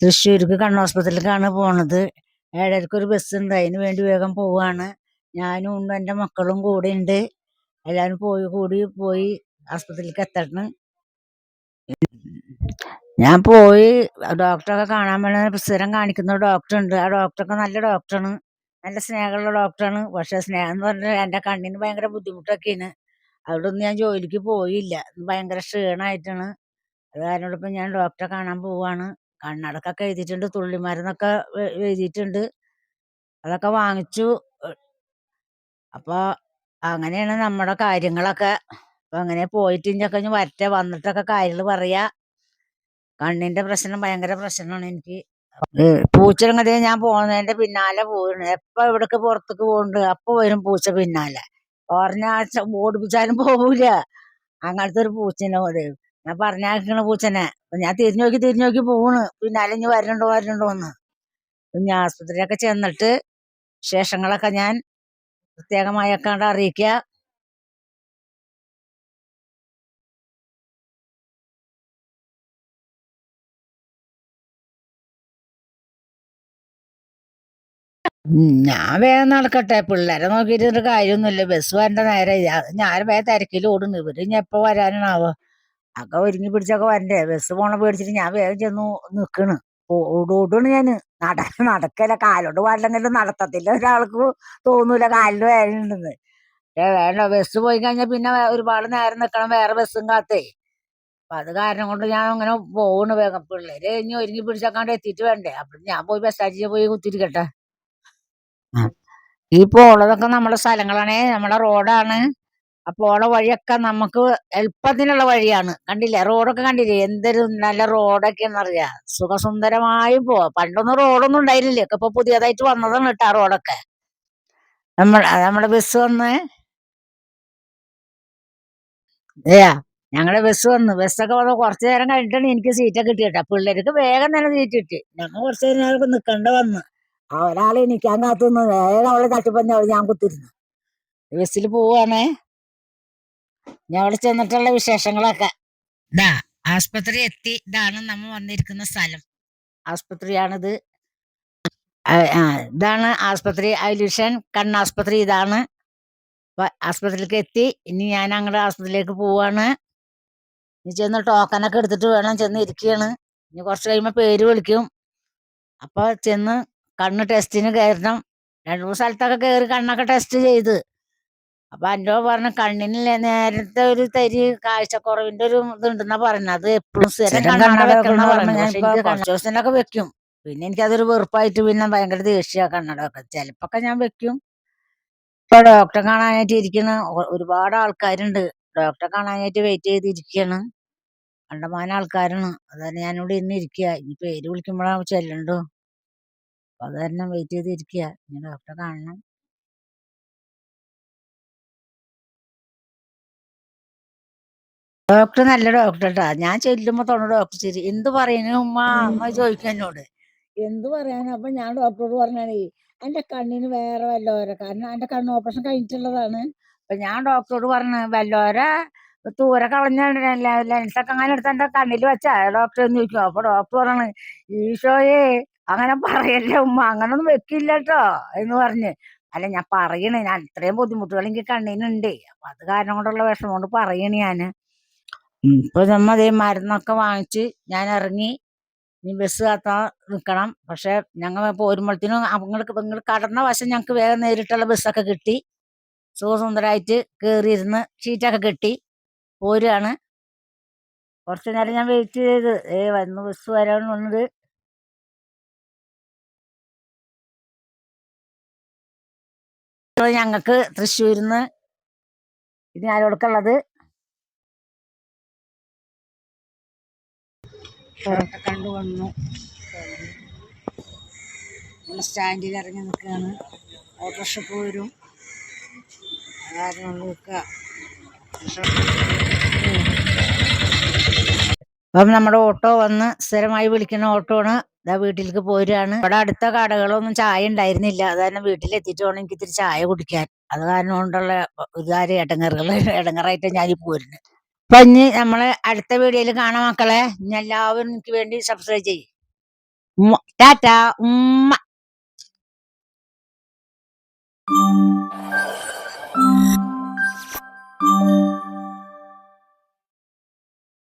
തൃശ്ശൂർക്ക് കണ്ണാസ്പത്രിയിലേക്കാണ് പോണത്. ഏഴരക്ക് ഒരു ബസ് ഉണ്ട്. അതിന് വേണ്ടി വേഗം പോവാണ്. ഞാനും ഉണ്ട് എന്റെ മക്കളും കൂടെ ഉണ്ട് എല്ലാവരും പോയി കൂടി പോയി ആസ്പത്രിയിലേക്ക് എത്തണം ഞാൻ പോയി. ഡോക്ടറൊക്കെ കാണാൻ വേണ്ടി സ്ഥിരം കാണിക്കുന്ന ഡോക്ടർ ഉണ്ട്. ആ ഡോക്ടറൊക്കെ നല്ല ഡോക്ടറാണ് നല്ല സ്നേഹമുള്ള ഡോക്ടറാണ് പക്ഷെ സ്നേഹം എന്ന് പറഞ്ഞാൽ എന്റെ കണ്ണിന് ഭയങ്കര ബുദ്ധിമുട്ടൊക്കെയാണ്. അവിടെ ഒന്നും ഞാൻ ജോലിക്ക് പോയില്ല. ഭയങ്കര ക്ഷീണമായിട്ടാണ് അത് കാരണം ഇപ്പം ഞാൻ ഡോക്ടറെ കാണാൻ പോവാണ്. കണ്ണടക്കൊക്കെ എഴുതിയിട്ടുണ്ട് തുള്ളിമരുന്നൊക്കെ എഴുതിയിട്ടുണ്ട്. അതൊക്കെ വാങ്ങിച്ചു. അപ്പോൾ അങ്ങനെയാണ് നമ്മുടെ കാര്യങ്ങളൊക്കെ. അപ്പം അങ്ങനെ പോയിട്ട് ഇഞ്ചൊക്കെ ഇനി വരട്ടെ വന്നിട്ടൊക്കെ കാര്യങ്ങൾ പറയാ. കണ്ണിന്റെ പ്രശ്നം ഭയങ്കര പ്രശ്നമാണ് എനിക്ക്. പൂച്ചങ്ങതേ ഞാൻ പോകുന്നതിന്റെ പിന്നാലെ പോയിരുന്നു എപ്പൊ ഇവിടേക്ക് പുറത്തേക്ക് പോകുന്നുണ്ട് അപ്പൊ വരും പൂച്ച പിന്നാലെ. പറഞ്ഞാഴ്ച ഓടിപ്പിച്ചാലും പോകൂല അങ്ങനത്തെ ഒരു പൂച്ചനെ മതി ഞാൻ പറഞ്ഞാക്കണ പൂച്ചനെ. ഞാൻ തിരിഞ്ഞു നോക്കി തിരിഞ്ഞു നോക്കി പോണ് പിന്നെ ഇനി വരണ്ടോ വരണ്ടോ എന്ന്. പിന്നെ ആസ്പത്രിയിലൊക്കെ ചെന്നിട്ട് വിശേഷങ്ങളൊക്കെ ഞാൻ പ്രത്യേകമായി അക്കാണ്ട് അറിയിക്കുക ഞാൻ വേഗം നടക്കട്ടെ. പിള്ളേരെ നോക്കിയിട്ട് കാര്യമൊന്നുമില്ല. ബസ് വരേണ്ട നേരം ഞാൻ വേഗം തിരക്കിൽ ഓടുന്നു. ഇവർ ഇനി എപ്പോ വരാനാണാവോ ഒക്കെ ഒരുങ്ങി പിടിച്ചൊക്കെ വരണ്ടേ? ബസ് പോണ പേടിച്ചിട്ട് ഞാൻ വേഗം ചെന്നു നിക്കണ്. ഓടോടാണ് ഞാൻ. നട നടക്കല കാലോട്ട് പാടില്ലെങ്കിലും നടത്തത്തില്ല. ഒരാൾക്ക് തോന്നൂല കാലിന് വേദനയുണ്ടെന്ന്. ഏ വേണ്ട. ബസ് പോയി കഴിഞ്ഞാൽ പിന്നെ ഒരുപാട് നേരം നിക്കണം. വേറെ ബസ്സും കാത്തേ. അപ്പൊ അത് കാരണം കൊണ്ട് ഞാൻ അങ്ങനെ പോകണ് വേഗം. പിള്ളേര് ഇനി ഒരുങ്ങി പിടിച്ചൊക്കാണ്ട് എത്തിയിട്ട് വേണ്ടേ? അപ്പൊ ഞാൻ പോയി ബസ് സ്റ്റാൻഡിൽ പോയി കുത്തിരിക്കട്ടെ. ഈ പോളതൊക്കെ നമ്മളെ സ്ഥലങ്ങളാണ്. നമ്മളെ റോഡാണ്. ആ പോണ വഴിയൊക്കെ നമുക്ക് എളുപ്പത്തിനുള്ള വഴിയാണ്. കണ്ടില്ലേ? റോഡൊക്കെ കണ്ടില്ലേ? എന്തൊരു നല്ല റോഡൊക്കെ അറിയാ സുഖസുന്ദരമായും പോവാ. പണ്ടൊന്നും റോഡൊന്നും ഉണ്ടായിരുന്നില്ല. ഒക്കെ ഇപ്പൊ പുതിയതായിട്ട് വന്നതാണ് കേട്ടോ റോഡൊക്കെ. നമ്മൾ നമ്മുടെ ബസ് വന്ന്. ഏയാ ഞങ്ങളുടെ ബസ് വന്നു. ബസ്സൊക്കെ വന്ന് കുറച്ചു നേരം കഴിഞ്ഞിട്ടാണ് എനിക്ക് സീറ്റൊക്കെ കിട്ടിയിട്ടാ പിള്ളേർക്ക് വേഗം തന്നെ സീറ്റ് കിട്ടി. ഞങ്ങൾ കുറച്ചു നേരം നിൽക്കണ്ട വന്ന്. ആ ഒരാളെ നിൽക്കാൻ കാത്തുനിന്ന് വേഗം അവളെ തട്ടിപ്പഞ്ഞ ഞാൻ കുത്തിരുന്നു ബസ്സിൽ പോവാണേ. ഞാൻ അവിടെ ചെന്നിട്ടുള്ള വിശേഷങ്ങളൊക്കെ. ദാ ആസ്പത്രി എത്തി. ഇതാണ് നമ്മൾ വന്നിരിക്കുന്ന സ്ഥലം. ആസ്പത്രിയാണിത്. ആ, ഇതാണ് ആസ്പത്രി ഐലുഷൻ കണ്ണാസ്പത്രി ഇതാണ്. ആശുപത്രിക്ക് ആസ്പത്രിയിലേക്ക് എത്തി. ഇനി ഞാൻ അങ്ങോട്ട് ആസ്പത്രിയിലേക്ക് പോവാണ്. ഇനി ചെന്ന് ടോക്കനൊക്കെ എടുത്തിട്ട് വേണം ചെന്ന് ഇരിക്കുകയാണ് ഇനി കുറച്ച് കഴിയുമ്പോൾ പേര് വിളിക്കും. അപ്പൊ ചെന്ന് കണ്ണ് ടെസ്റ്റിന് കയറണം. രണ്ടു മൂന്ന് സ്ഥലത്തൊക്കെ കയറി കണ്ണൊക്കെ ടെസ്റ്റ് ചെയ്ത്. അപ്പൊ അന്റെ പറഞ്ഞു കണ്ണിന് നേരത്തെ ഒരു തരി കാഴ്ചക്കുറവിന്റെ ഒരു ഇതുണ്ടെന്നാ പറഞ്ഞത് അത് എപ്പോഴും സ്ഥിരം കണ്ണട വെക്കണം പറഞ്ഞു പക്ഷെ എനിക്ക് കുറച്ച് ദിവസത്തിനൊക്കെ വെക്കും. പിന്നെ എനിക്കതൊരു വെറുപ്പായിട്ട് പിന്നെ ഭയങ്കര ദേഷ്യ കണ്ണട വെക്കാൻ. ചിലപ്പൊക്കെ ഞാൻ വെക്കും. ഇപ്പൊ ഡോക്ടറെ കാണാനായിട്ട് ഇരിക്കണ. ഒരുപാട് ആൾക്കാരുണ്ട്. ഡോക്ടറെ കാണാനായിട്ട് വെയിറ്റ് ചെയ്തിരിക്കുകയാണ് കണ്ടമാന ആൾക്കാരാണ്. അത് തന്നെ ഞാനിവിടെ ഇന്ന് ഇരിക്കുക ഇനി പേര് വിളിക്കുമ്പോഴാണ് ചെല്ലണ്ടോ. അപ്പൊ അത് തന്നെ വെയിറ്റ് ചെയ്തിരിക്കുക ഇനി ഡോക്ടറെ കാണണം. ഡോക്ടർ നല്ല ഡോക്ടർട്ടാ ഞാൻ ചെല്ലുമ്പോ തോന്നുന്നു ഡോക്ടർ ശരി. എന്ത് പറയുന്നു ഉമ്മ? അമ്മ ചോദിക്കും എന്നോട്. എന്ത് പറയാൻ അപ്പൊ ഞാൻ ഡോക്ടറോട് പറഞ്ഞാണേ എന്റെ കണ്ണിന് വേറെ വല്ലോര. കാരണം എന്റെ കണ്ണ് ഓപ്പറേഷൻ കഴിഞ്ഞിട്ടുള്ളതാണ്. അപ്പൊ ഞാൻ ഡോക്ടറോട് പറഞ്ഞു വല്ലോര തൂര കളഞ്ഞ ലെൻസൊക്കെ അങ്ങനെ എടുത്ത് എന്റെ കണ്ണിൽ വെച്ചാ ഡോക്ടർ എന്ന് ചോദിക്കും. അപ്പൊ ഡോക്ടർ പറഞ്ഞു ഈശോയെ അങ്ങനെ പറയല്ലേ ഉമ്മ? അങ്ങനൊന്നും വെക്കില്ല കേട്ടോ എന്ന് പറഞ്ഞ്. അല്ല ഞാൻ പറയണേ ഞാൻ ഇത്രയും ബുദ്ധിമുട്ടുകൾ എനിക്ക് കണ്ണിനുണ്ട്. അപ്പൊ അത് കാരണം കൊണ്ടുള്ള വിഷമം കൊണ്ട് പറയണേ ഞാൻ. ഇപ്പൊ നമ്മ അതേ മരുന്നൊക്കെ വാങ്ങിച്ച് ഞാൻ ഇറങ്ങി. ഇനി ബസ് കാത്താ നിക്കണം. പക്ഷെ ഞങ്ങൾ പോരുമ്പോഴത്തേനും നിങ്ങൾക്ക് നിങ്ങൾ കടന്ന വശം ഞങ്ങൾക്ക് വേഗം നേരിട്ടുള്ള ബസ്സൊക്കെ കിട്ടി. സുഖസുന്ദരായിട്ട് കയറിയിരുന്ന് ഷീറ്റൊക്കെ കിട്ടി പോരുകയാണ് കുറച്ചു നേരം ഞാൻ വെയിറ്റ് ചെയ്ത്. ഏ വന്ന് ബസ് വരാൻ വന്നത്. ഞങ്ങൾക്ക് തൃശ്ശൂരിന്ന് ഇനി ആരോടൊക്കെയുള്ളത്? ഒക്കെ കണ്ടു വന്നു. നമ്മൾ സ്റ്റാൻഡിൽ ഇറങ്ങി നിൽക്കുകയാണ്. ഓട്ടോറിക്ഷ പോരും നിൽക്കുക അപ്പം നമ്മുടെ ഓട്ടോ വന്ന് സ്ഥിരമായി വിളിക്കുന്ന ഓട്ടോ ആണ് ഇതാ വീട്ടിലേക്ക് പോരുകയാണ്. ഇവിടെ അടുത്ത കടകളൊന്നും ചായ ഉണ്ടായിരുന്നില്ല. അത് കാരണം വീട്ടിലെത്തിയിട്ട് വേണം എനിക്ക് ഇത്തിരി ചായ കുടിക്കാൻ. അത് കാരണം കൊണ്ടുള്ള ഒരു കാര്യം ഇടങ്ങറുകൾ ഇടങ്ങറായിട്ട് ഞാൻ പോരുന്നത്. അപ്പൊ ഇനി നമ്മളെ അടുത്ത വീഡിയോയിൽ കാണാം മക്കളെ. ഇനി എല്ലാവരും എനിക്ക് വേണ്ടി സബ്സ്ക്രൈബ് ചെയ്യും. ടാറ്റ ഉമ്മ